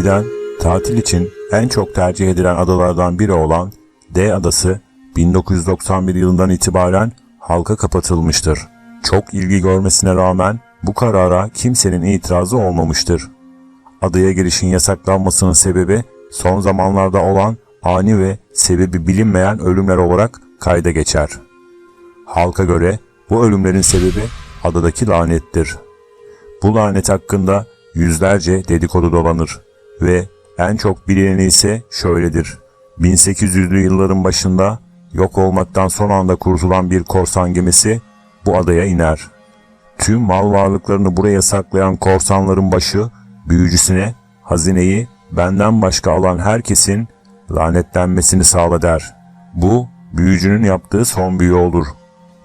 Eskiden tatil için en çok tercih edilen adalardan biri olan D adası 1991 yılından itibaren halka kapatılmıştır. Çok ilgi görmesine rağmen bu karara kimsenin itirazı olmamıştır. Adaya girişin yasaklanmasının sebebi son zamanlarda olan ani ve sebebi bilinmeyen ölümler olarak kayda geçer. Halka göre bu ölümlerin sebebi adadaki lanettir. Bu lanet hakkında yüzlerce dedikodu dolanır ve en çok bilineni ise şöyledir. 1800'lü yılların başında yok olmaktan son anda kurtulan bir korsan gemisi bu adaya iner. Tüm mal varlıklarını buraya saklayan korsanların başı büyücüsüne hazineyi benden başka alan herkesin lanetlenmesini sağla der. Bu büyücünün yaptığı son büyü olur.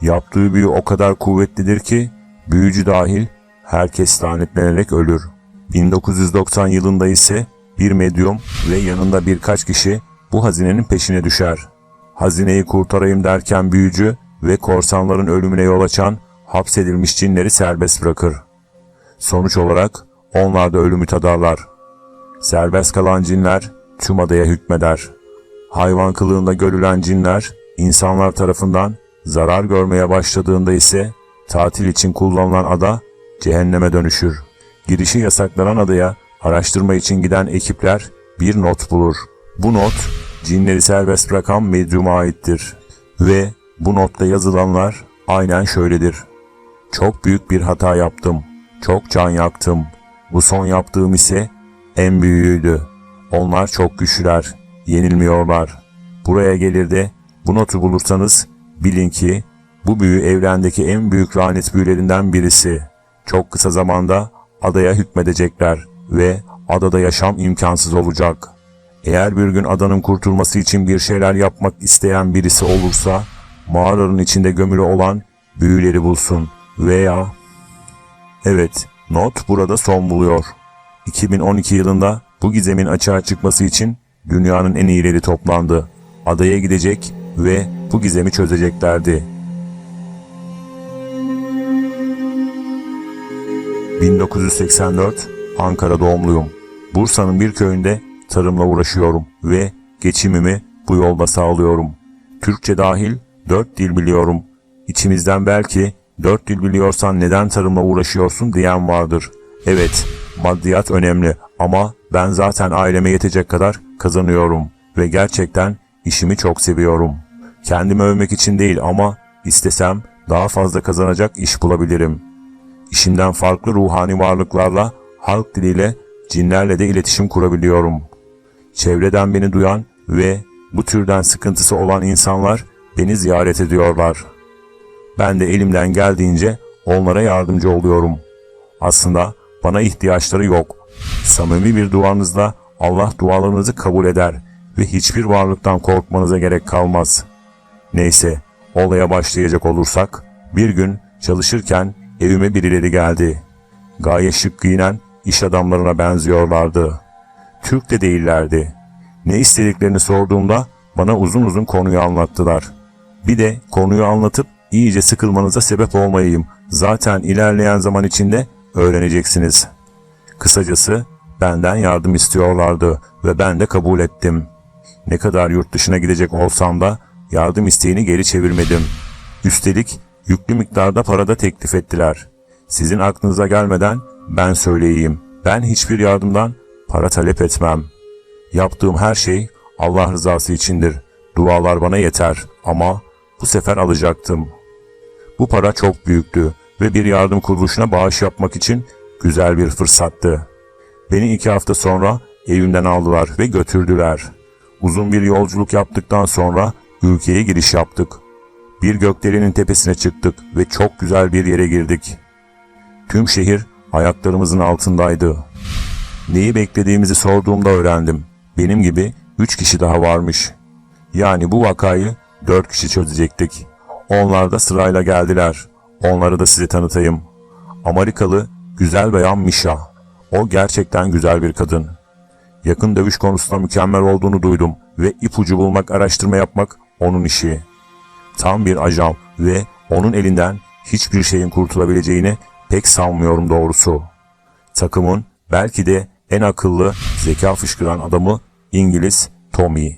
Yaptığı büyü o kadar kuvvetlidir ki büyücü dahil herkes lanetlenerek ölür. 1990 yılında ise bir medyum ve yanında birkaç kişi bu hazinenin peşine düşer. Hazineyi kurtarayım derken büyücü ve korsanların ölümüne yol açan hapsedilmiş cinleri serbest bırakır. Sonuç olarak onlar da ölümü tadarlar. Serbest kalan cinler tüm adaya hükmeder. Hayvan kılığında görülen cinler insanlar tarafından zarar görmeye başladığında ise tatil için kullanılan ada cehenneme dönüşür. Girişi yasaklanan adaya araştırma için giden ekipler bir not bulur. Bu not cinleri serbest bırakan medyuma aittir. Ve bu notta yazılanlar aynen şöyledir. Çok büyük bir hata yaptım. Çok can yaktım. Bu son yaptığım ise en büyüğüydü. Onlar çok güçlüler. Yenilmiyorlar. Buraya gelir de bu notu bulursanız bilin ki bu büyü evrendeki en büyük lanet büyülerinden birisi. Çok kısa zamanda adaya hükmedecekler ve adada yaşam imkansız olacak. Eğer bir gün adanın kurtulması için bir şeyler yapmak isteyen birisi olursa mağaranın içinde gömülü olan büyüleri bulsun veya Evet, not burada son buluyor. 2012 yılında bu gizemin açığa çıkması için dünyanın en iyileri toplandı. Adaya gidecek ve bu gizemi çözeceklerdi. 1984 Ankara doğumluyum. Bursa'nın bir köyünde tarımla uğraşıyorum ve geçimimi bu yolda sağlıyorum. Türkçe dahil dört dil biliyorum. İçimizden belki dört dil biliyorsan neden tarımla uğraşıyorsun diyen vardır. Evet, maddiyat önemli ama ben zaten aileme yetecek kadar kazanıyorum ve gerçekten işimi çok seviyorum. Kendimi övmek için değil ama istesem daha fazla kazanacak iş bulabilirim. İşimden farklı ruhani varlıklarla, halk diliyle, cinlerle de iletişim kurabiliyorum. Çevreden beni duyan ve bu türden sıkıntısı olan insanlar beni ziyaret ediyorlar. Ben de elimden geldiğince onlara yardımcı oluyorum. Aslında bana ihtiyaçları yok. Samimi bir duanızla Allah dualarınızı kabul eder ve hiçbir varlıktan korkmanıza gerek kalmaz. Neyse, olaya başlayacak olursak, bir gün çalışırken evime birileri geldi. Gayet şık giyinen iş adamlarına benziyorlardı. Türk de değillerdi. Ne istediklerini sorduğumda bana uzun uzun konuyu anlattılar. Bir de konuyu anlatıp iyice sıkılmanıza sebep olmayayım. Zaten ilerleyen zaman içinde öğreneceksiniz. Kısacası benden yardım istiyorlardı ve ben de kabul ettim. Ne kadar yurt dışına gidecek olsam da yardım isteğini geri çevirmedim. Üstelik yüklü miktarda para da teklif ettiler. Sizin aklınıza gelmeden ben söyleyeyim. Ben hiçbir yardımdan para talep etmem. Yaptığım her şey Allah rızası içindir. Dualar bana yeter ama bu sefer alacaktım. Bu para çok büyüktü ve bir yardım kuruluşuna bağış yapmak için güzel bir fırsattı. Beni iki hafta sonra evimden aldılar ve götürdüler. Uzun bir yolculuk yaptıktan sonra ülkeye giriş yaptık. Bir gökdelenin tepesine çıktık ve çok güzel bir yere girdik. Tüm şehir ayaklarımızın altındaydı. Neyi beklediğimizi sorduğumda öğrendim. Benim gibi üç kişi daha varmış. Yani bu vakayı dört kişi çözecektik. Onlar da sırayla geldiler. Onları da size tanıtayım. Amerikalı güzel bayan Misha. O gerçekten güzel bir kadın. Yakın dövüş konusunda mükemmel olduğunu duydum ve ipucu bulmak, araştırma yapmak onun işi. Tam bir ajan ve onun elinden hiçbir şeyin kurtulabileceğini pek sanmıyorum doğrusu. Takımın belki de en akıllı, zeka fışkıran adamı İngiliz Tommy.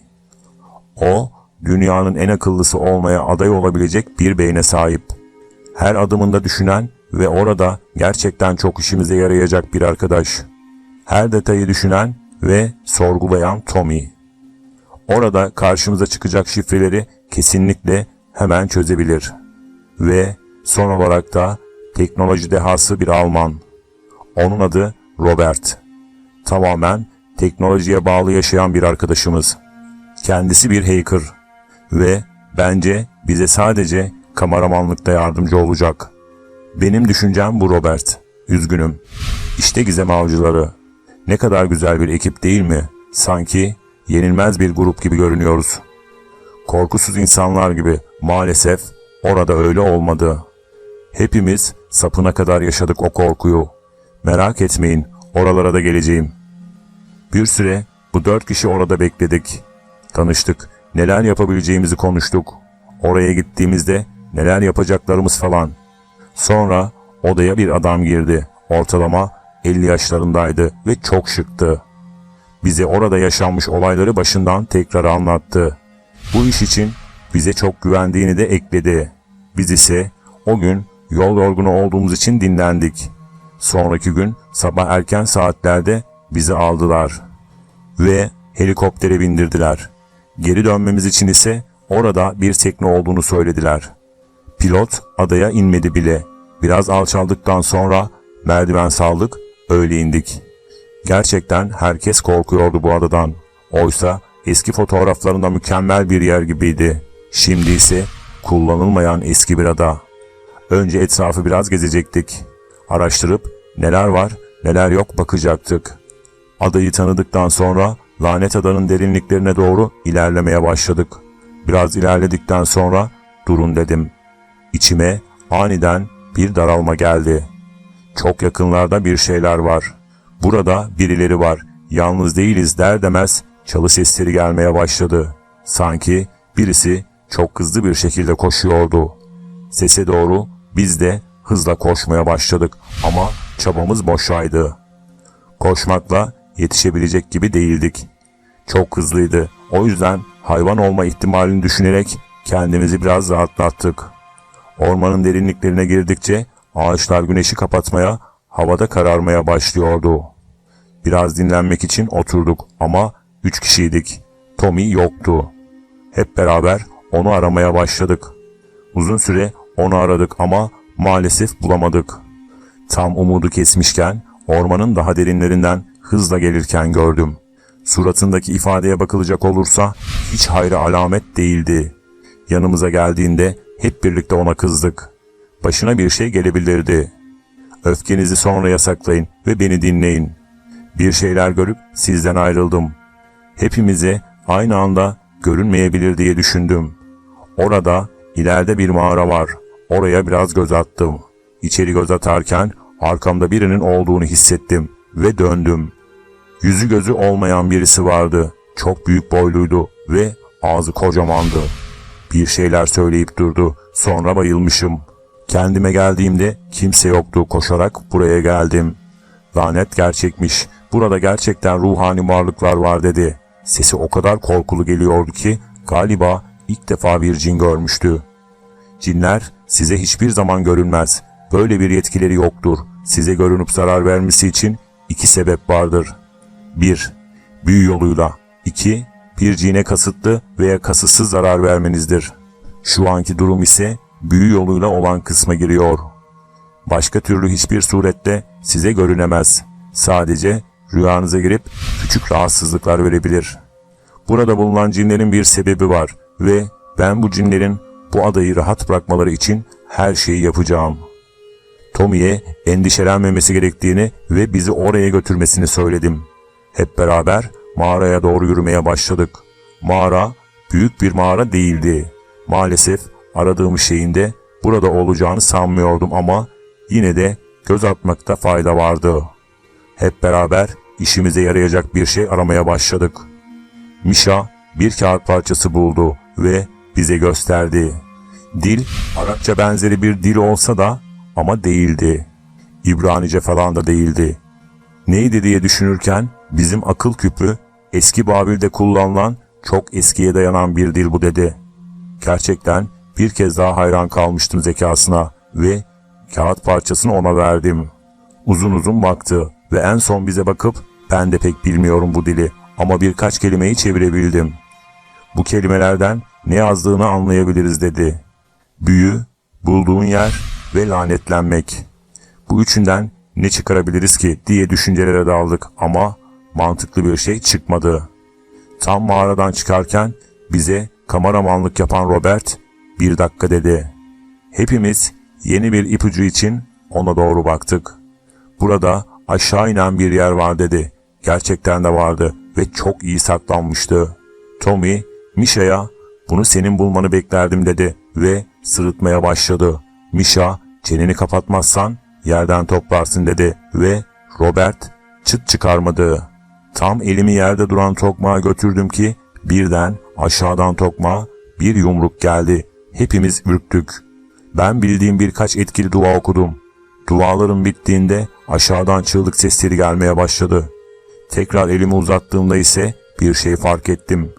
O, dünyanın en akıllısı olmaya aday olabilecek bir beyne sahip. Her adımında düşünen ve orada gerçekten çok işimize yarayacak bir arkadaş. Her detayı düşünen ve sorgulayan Tommy. Orada karşımıza çıkacak şifreleri kesinlikle hemen çözebilir. Ve son olarak da teknoloji dehası bir Alman. Onun adı Robert. Tamamen teknolojiye bağlı yaşayan bir arkadaşımız. Kendisi bir hacker ve bence bize sadece kameramanlıkta yardımcı olacak. Benim düşüncem bu Robert. Üzgünüm. İşte gizem avcıları. Ne kadar güzel bir ekip değil mi? Sanki yenilmez bir grup gibi görünüyoruz. Korkusuz insanlar gibi maalesef orada öyle olmadı. Hepimiz sapına kadar yaşadık o korkuyu. Merak etmeyin, oralara da geleceğim. Bir süre bu dört kişi orada bekledik. Tanıştık, neler yapabileceğimizi konuştuk. Oraya gittiğimizde neler yapacaklarımız falan. Sonra odaya bir adam girdi. Ortalama 50 yaşlarındaydı ve çok şıktı. Bize orada yaşanmış olayları başından tekrar anlattı. Bu iş için bize çok güvendiğini de ekledi. Biz ise o gün yol yorgunu olduğumuz için dinlendik. Sonraki gün sabah erken saatlerde bizi aldılar ve helikoptere bindirdiler. Geri dönmemiz için ise orada bir tekne olduğunu söylediler. Pilot adaya inmedi bile. Biraz alçaldıktan sonra merdiven saldık, öyle indik. Gerçekten herkes korkuyordu bu adadan. Oysa eski fotoğraflarında mükemmel bir yer gibiydi. Şimdi ise kullanılmayan eski bir ada. Önce etrafı biraz gezecektik. Araştırıp neler var neler yok bakacaktık. Adayı tanıdıktan sonra lanet adanın derinliklerine doğru ilerlemeye başladık. Biraz ilerledikten sonra durun dedim. İçime aniden bir daralma geldi. Çok yakınlarda bir şeyler var. Burada birileri var. Yalnız değiliz der demez çalı sesleri gelmeye başladı. Sanki birisi çok hızlı bir şekilde koşuyordu. Sese doğru biz de hızla koşmaya başladık ama çabamız boşaydı. Koşmakla yetişebilecek gibi değildik. Çok hızlıydı. O yüzden hayvan olma ihtimalini düşünerek kendimizi biraz rahatlattık. Ormanın derinliklerine girdikçe ağaçlar güneşi kapatmaya, havada kararmaya başlıyordu. Biraz dinlenmek için oturduk ama üç kişiydik. Tommy yoktu. Hep beraber onu aramaya başladık. Uzun süre onu aradık ama maalesef bulamadık. Tam umudu kesmişken ormanın daha derinlerinden hızla gelirken gördüm. Suratındaki ifadeye bakılacak olursa hiç hayra alamet değildi. Yanımıza geldiğinde hep birlikte ona kızdık. Başına bir şey gelebilirdi. Öfkenizi sonra yasaklayın ve beni dinleyin. Bir şeyler görüp sizden ayrıldım. Hepimize aynı anda görünmeyebilir diye düşündüm. Orada ileride bir mağara var. Oraya biraz göz attım. İçeri göz atarken arkamda birinin olduğunu hissettim ve döndüm. Yüzü gözü olmayan birisi vardı. Çok büyük boyluydu ve ağzı kocamandı. Bir şeyler söyleyip durdu. Sonra bayılmışım. Kendime geldiğimde kimse yoktu. Koşarak buraya geldim. Lanet gerçekmiş. Burada gerçekten ruhani varlıklar var dedi. Sesi o kadar korkulu geliyordu ki galiba ilk defa bir cin görmüştü. Cinler size hiçbir zaman görünmez. Böyle bir yetkileri yoktur. Size görünüp zarar vermesi için iki sebep vardır. 1. Büyü yoluyla. 2. Bir cine kasıtlı veya kasıtsız zarar vermenizdir. Şu anki durum ise büyü yoluyla olan kısma giriyor. Başka türlü hiçbir surette size görünemez. Sadece rüyanıza girip küçük rahatsızlıklar verebilir. Burada bulunan cinlerin bir sebebi var ve ben bu cinlerin bu adayı rahat bırakmaları için her şeyi yapacağım. Tommy'ye endişelenmemesi gerektiğini ve bizi oraya götürmesini söyledim. Hep beraber mağaraya doğru yürümeye başladık. Mağara büyük bir mağara değildi. Maalesef aradığım şeyin de burada olacağını sanmıyordum ama yine de göz atmakta fayda vardı. Hep beraber işimize yarayacak bir şey aramaya başladık. Mişa bir kağıt parçası buldu ve bize gösterdi. Dil Arapça benzeri bir dil olsa da ama değildi. İbranice falan da değildi. Neydi diye düşünürken bizim akıl küpü eski Babil'de kullanılan çok eskiye dayanan bir dil bu dedi. Gerçekten bir kez daha hayran kalmıştım zekasına ve kağıt parçasını ona verdim. Uzun uzun baktı ve en son bize bakıp ben de pek bilmiyorum bu dili ama birkaç kelimeyi çevirebildim. Bu kelimelerden ne yazdığını anlayabiliriz dedi. Büyü, bulduğun yer ve lanetlenmek. Bu üçünden ne çıkarabiliriz ki diye düşüncelere daldık ama mantıklı bir şey çıkmadı. Tam mağaradan çıkarken bize kameramanlık yapan Robert bir dakika dedi. Hepimiz yeni bir ipucu için ona doğru baktık. Burada aşağı inen bir yer var dedi. Gerçekten de vardı ve çok iyi saklanmıştı. Tommy, Misha'ya bunu senin bulmanı beklerdim dedi ve sırıtmaya başladı. Misha, çeneni kapatmazsan yerden toplarsın dedi ve Robert çıt çıkarmadı. Tam elimi yerde duran tokmağa götürdüm ki birden aşağıdan tokmağa bir yumruk geldi. Hepimiz ürktük. Ben bildiğim birkaç etkili dua okudum. Dualarım bittiğinde aşağıdan çığlık sesleri gelmeye başladı. Tekrar elimi uzattığımda ise bir şey fark ettim.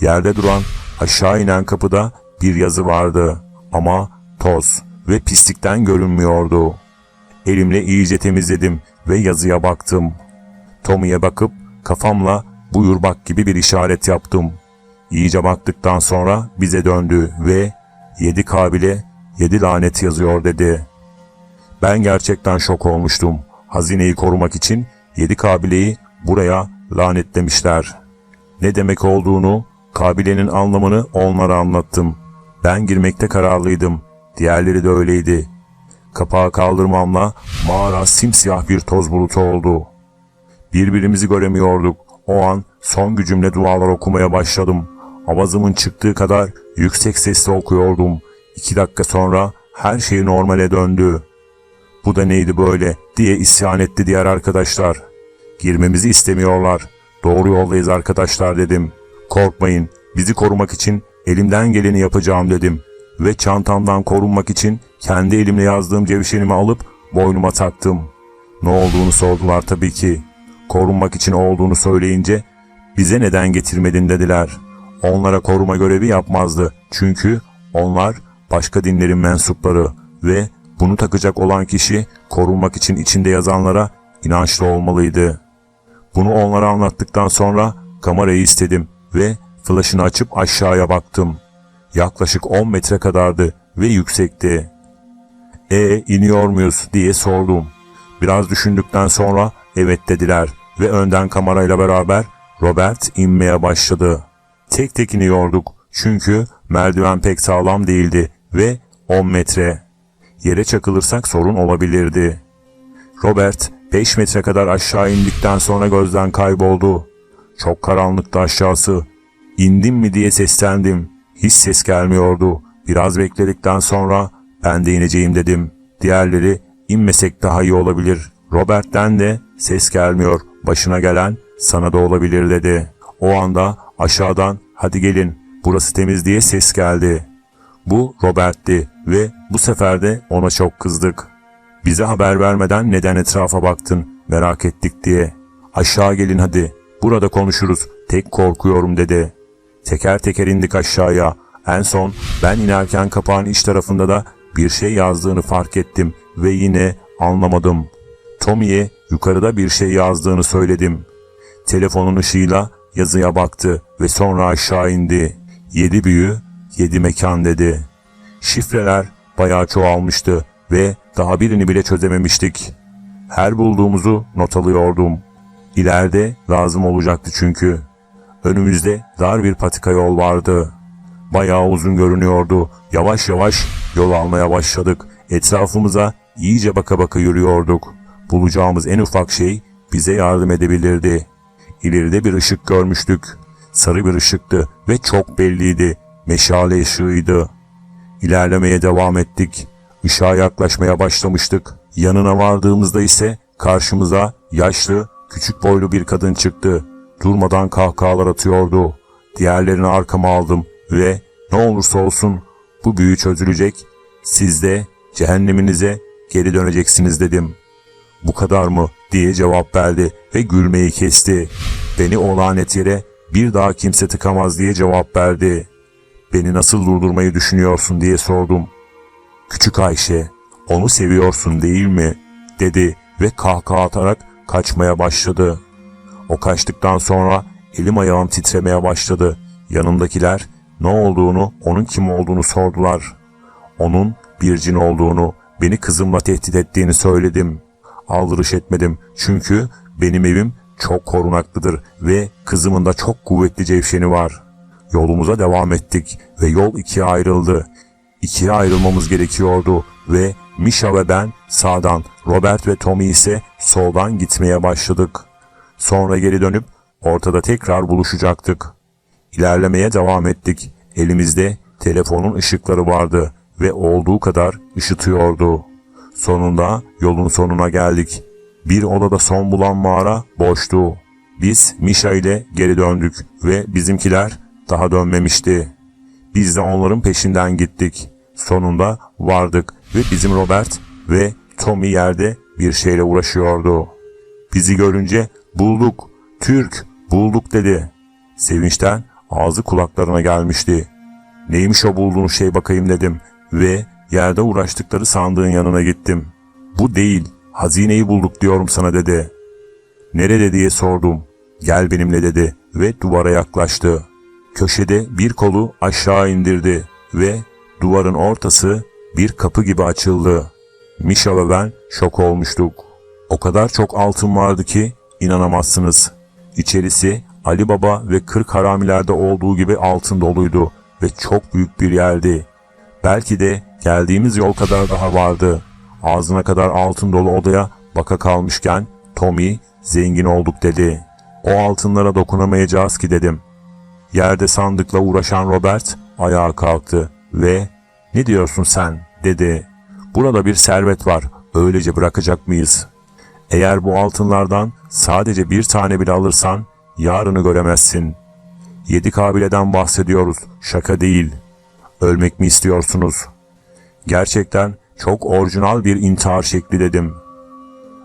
Yerde duran aşağı inen kapıda bir yazı vardı ama toz ve pislikten görünmüyordu. Elimle iyice temizledim ve yazıya baktım. Tommy'ye bakıp kafamla buyur bak gibi bir işaret yaptım. İyice baktıktan sonra bize döndü ve yedi kabile yedi lanet yazıyor dedi. Ben gerçekten şok olmuştum. Hazineyi korumak için yedi kabileyi buraya lanetlemişler. Ne demek olduğunu, kabilenin anlamını onlara anlattım. Ben girmekte kararlıydım. Diğerleri de öyleydi. Kapağı kaldırmamla mağara simsiyah bir toz bulutu oldu. Birbirimizi göremiyorduk. O an son gücümle dualar okumaya başladım. Avazımın çıktığı kadar yüksek sesle okuyordum. İki dakika sonra her şey normale döndü. Bu da neydi böyle diye isyan etti diğer arkadaşlar. Girmemizi istemiyorlar. Doğru yoldayız arkadaşlar dedim. Korkmayın bizi korumak için elimden geleni yapacağım dedim. Ve çantamdan korunmak için kendi elimle yazdığım cevşenimi alıp boynuma taktım. Ne olduğunu sordular tabii ki. Korunmak için olduğunu söyleyince bize neden getirmedin dediler. Onlara koruma görevi yapmazdı. Çünkü onlar başka dinlerin mensupları ve bunu takacak olan kişi korunmak için içinde yazanlara inançlı olmalıydı. Bunu onlara anlattıktan sonra kamerayı istedim ve flaşını açıp aşağıya baktım. Yaklaşık 10 metre kadardı ve yüksekti. E iniyor muyuz diye sordum. Biraz düşündükten sonra evet dediler ve önden kamerayla beraber Robert inmeye başladı. Tek tek iniyorduk çünkü merdiven pek sağlam değildi ve 10 metre. Yere çakılırsak sorun olabilirdi. Robert 5 metre kadar aşağı indikten sonra gözden kayboldu. Çok karanlıktı aşağısı. İndim mi diye seslendim. Hiç ses gelmiyordu. Biraz bekledikten sonra ben de ineceğim dedim. Diğerleri inmesek daha iyi olabilir. Robert'ten de ses gelmiyor. Başına gelen sana da olabilir dedi. O anda aşağıdan hadi gelin burası temiz diye ses geldi. Bu Robert'ti ve bu sefer de ona çok kızdık. Bize haber vermeden neden etrafa baktın merak ettik diye. Aşağı gelin hadi burada konuşuruz tek korkuyorum dedi. Teker teker indik aşağıya. En son ben inerken kapağın iç tarafında da bir şey yazdığını fark ettim ve yine anlamadım. Tommy'ye yukarıda bir şey yazdığını söyledim. Telefonun ışığıyla yazıya baktı ve sonra aşağı indi. Yedi büyü, yedi mekan dedi. Şifreler bayağı çoğalmıştı ve daha birini bile çözememiştik. Her bulduğumuzu not alıyordum. İleride lazım olacaktı çünkü. Önümüzde dar bir patika yol vardı. Bayağı uzun görünüyordu. Yavaş yavaş yol almaya başladık. Etrafımıza iyice baka baka yürüyorduk. Bulacağımız en ufak şey bize yardım edebilirdi. İleride bir ışık görmüştük. Sarı bir ışıktı ve çok belliydi. Meşale ışığıydı. İlerlemeye devam ettik. Işığa yaklaşmaya başlamıştık. Yanına vardığımızda ise karşımıza yaşlı, küçük boylu bir kadın çıktı. Durmadan kahkahalar atıyordu. Diğerlerini arkama aldım ve ne olursa olsun bu büyü çözülecek. Siz de cehenneminize geri döneceksiniz dedim. Bu kadar mı diye cevap verdi ve gülmeyi kesti. Beni o yere bir daha kimse tıkamaz diye cevap verdi. Beni nasıl durdurmayı düşünüyorsun diye sordum. Küçük Ayşe, onu seviyorsun değil mi? dedi ve kahkaha atarak kaçmaya başladı. O kaçtıktan sonra elim ayağım titremeye başladı. Yanımdakiler ne olduğunu, onun kim olduğunu sordular. Onun bir cin olduğunu, beni kızımla tehdit ettiğini söyledim. Aldırış etmedim çünkü benim evim çok korunaklıdır ve kızımın da çok kuvvetli cevşeni var. Yolumuza devam ettik ve yol ikiye ayrıldı. İkiye ayrılmamız gerekiyordu ve Misha ve ben sağdan, Robert ve Tommy ise soldan gitmeye başladık. Sonra geri dönüp ortada tekrar buluşacaktık. İlerlemeye devam ettik. Elimizde telefonun ışıkları vardı ve olduğu kadar ışıtıyordu. Sonunda yolun sonuna geldik. Bir odada son bulan mağara boştu. Biz Misha ile geri döndük ve bizimkiler daha dönmemişti. Biz de onların peşinden gittik. Sonunda vardık ve bizim Robert ve Tommy yerde bir şeyle uğraşıyordu. Bizi görünce bulduk, Türk, bulduk dedi. Sevinçten ağzı kulaklarına gelmişti. Neymiş o bulduğun şey bakayım dedim ve yerde uğraştıkları sandığın yanına gittim. Bu değil, hazineyi bulduk diyorum sana dedi. Nerede diye sordum. Gel benimle dedi ve duvara yaklaştı. Köşede bir kolu aşağı indirdi ve duvarın ortası bir kapı gibi açıldı. Misha ve ben şok olmuştuk. O kadar çok altın vardı ki inanamazsınız. İçerisi Ali Baba ve Kırk Haramilerde olduğu gibi altın doluydu ve çok büyük bir yerdi. Belki de geldiğimiz yol kadar daha vardı. Ağzına kadar altın dolu odaya baka kalmışken Tommy zengin olduk dedi. O altınlara dokunamayacağız ki dedim. Yerde sandıkla uğraşan Robert ayağa kalktı ve ''Ne diyorsun sen?'' dedi. ''Burada bir servet var, öylece bırakacak mıyız? Eğer bu altınlardan sadece bir tane bile alırsan yarını göremezsin. Yedi kabileden bahsediyoruz, şaka değil. Ölmek mi istiyorsunuz? Gerçekten çok orijinal bir intihar şekli dedim.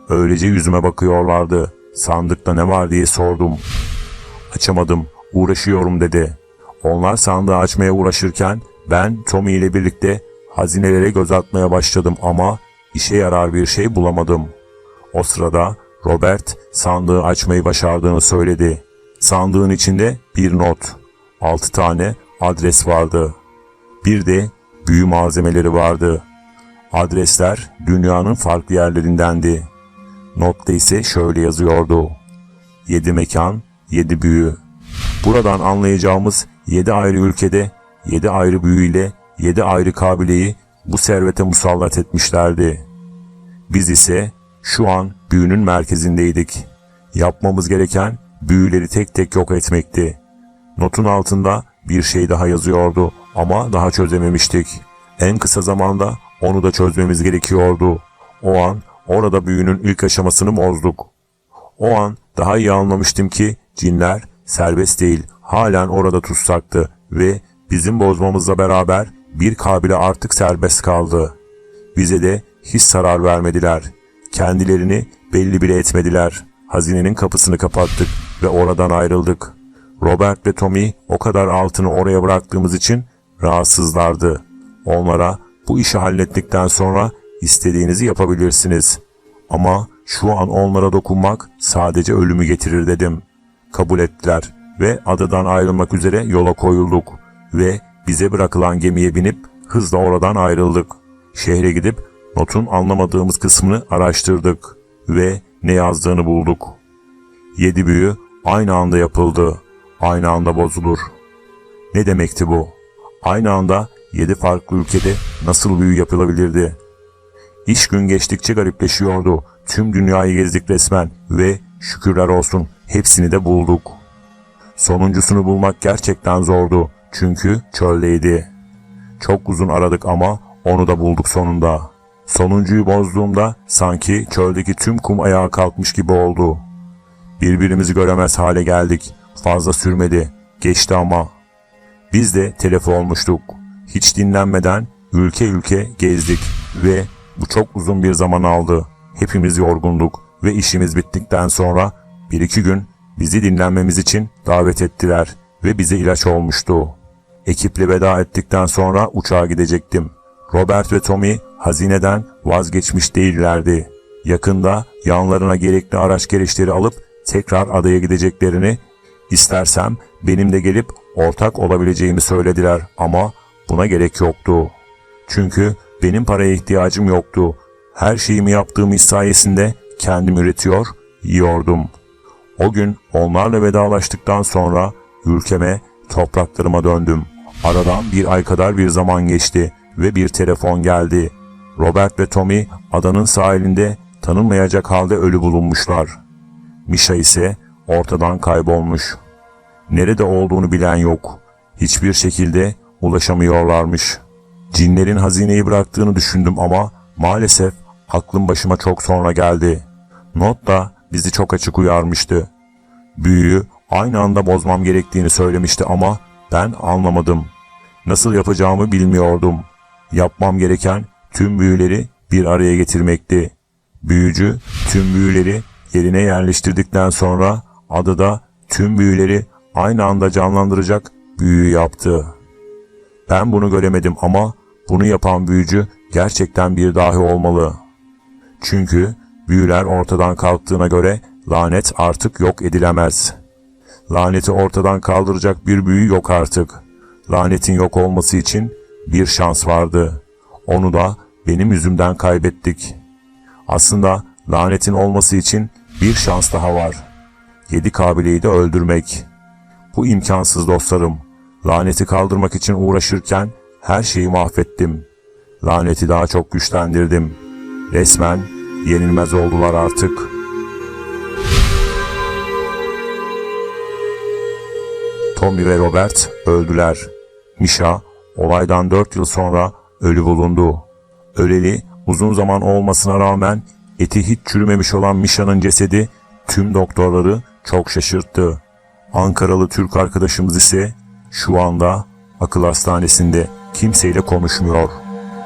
Öylece yüzüme bakıyorlardı. Sandıkta ne var diye sordum. Açamadım, uğraşıyorum dedi. Onlar sandığı açmaya uğraşırken ben Tommy ile birlikte hazinelere göz atmaya başladım ama işe yarar bir şey bulamadım. O sırada Robert sandığı açmayı başardığını söyledi. Sandığın içinde bir not, altı tane adres vardı. Bir de büyü malzemeleri vardı. Adresler dünyanın farklı yerlerindendi. Notta ise şöyle yazıyordu. Yedi mekan, yedi büyü. Buradan anlayacağımız yedi ayrı ülkede yedi ayrı büyüyle yedi ayrı kabileyi bu servete musallat etmişlerdi. Biz ise şu an büyünün merkezindeydik. Yapmamız gereken büyüleri tek tek yok etmekti. Notun altında bir şey daha yazıyordu ama daha çözememiştik. En kısa zamanda onu da çözmemiz gerekiyordu. O an orada büyünün ilk aşamasını bozduk. O an daha iyi anlamıştım ki cinler serbest değil, halen orada tutsaktı ve bizim bozmamızla beraber bir kabile artık serbest kaldı. Bize de hiç zarar vermediler. Kendilerini belli bile etmediler. Hazinenin kapısını kapattık ve oradan ayrıldık. Robert ve Tommy o kadar altını oraya bıraktığımız için rahatsızlardı. Onlara bu işi hallettikten sonra istediğinizi yapabilirsiniz. Ama şu an onlara dokunmak sadece ölümü getirir dedim. Kabul ettiler ve adadan ayrılmak üzere yola koyulduk ve bize bırakılan gemiye binip hızla oradan ayrıldık. Şehre gidip notun anlamadığımız kısmını araştırdık ve ne yazdığını bulduk. Yedi büyü aynı anda yapıldı, aynı anda bozulur. Ne demekti bu? Aynı anda yedi farklı ülkede nasıl büyü yapılabilirdi? İş gün geçtikçe garipleşiyordu. Tüm dünyayı gezdik resmen ve şükürler olsun hepsini de bulduk. Sonuncusunu bulmak gerçekten zordu çünkü çöldeydi. Çok uzun aradık ama onu da bulduk sonunda. Sonuncuyu bozduğumda sanki çöldeki tüm kum ayağa kalkmış gibi oldu. Birbirimizi göremez hale geldik. Fazla sürmedi. Geçti ama. Biz de telef olmuştuk. Hiç dinlenmeden ülke ülke gezdik ve bu çok uzun bir zaman aldı. hepimiz yorgunduk ve işimiz bittikten sonra bir iki gün bizi dinlenmemiz için davet ettiler ve bize ilaç olmuştu. Ekiple veda ettikten sonra uçağa gidecektim. Robert ve Tommy hazineden vazgeçmiş değillerdi. Yakında yanlarına gerekli araç gereçleri alıp tekrar adaya gideceklerini, istersem benim de gelip ortak olabileceğimi söylediler ama buna gerek yoktu. Çünkü benim paraya ihtiyacım yoktu. Her şeyimi yaptığım iş sayesinde kendim üretiyor, yiyordum. O gün onlarla vedalaştıktan sonra ülkeme, topraklarıma döndüm. Aradan bir ay kadar bir zaman geçti ve bir telefon geldi. Robert ve Tommy adanın sahilinde tanınmayacak halde ölü bulunmuşlar. Misha ise ortadan kaybolmuş. Nerede olduğunu bilen yok. Hiçbir şekilde ulaşamıyorlarmış. Cinlerin hazineyi bıraktığını düşündüm ama maalesef aklım başıma çok sonra geldi. Not da bizi çok açık uyarmıştı. Büyüyü aynı anda bozmam gerektiğini söylemişti ama ben anlamadım. Nasıl yapacağımı bilmiyordum. Yapmam gereken tüm büyüleri bir araya getirmekti. Büyücü tüm büyüleri yerine yerleştirdikten sonra adada tüm büyüleri aynı anda canlandıracak büyü yaptı. Ben bunu göremedim ama bunu yapan büyücü gerçekten bir dahi olmalı. Çünkü büyüler ortadan kalktığına göre lanet artık yok edilemez. Laneti ortadan kaldıracak bir büyü yok artık. Lanetin yok olması için bir şans vardı. Onu da benim yüzümden kaybettik. Aslında lanetin olması için bir şans daha var. Yedi kabileyi de öldürmek. Bu imkansız dostlarım. Laneti kaldırmak için uğraşırken her şeyi mahvettim. Laneti daha çok güçlendirdim. Resmen yenilmez oldular artık. Tommy ve Robert öldüler. Misha olaydan 4 yıl sonra ölü bulundu. Öleli uzun zaman olmasına rağmen eti hiç çürümemiş olan Misha'nın cesedi tüm doktorları çok şaşırttı. Ankaralı Türk arkadaşımız ise şu anda akıl hastanesinde kimseyle konuşmuyor.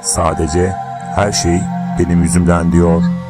Sadece her şey benim yüzümden diyor.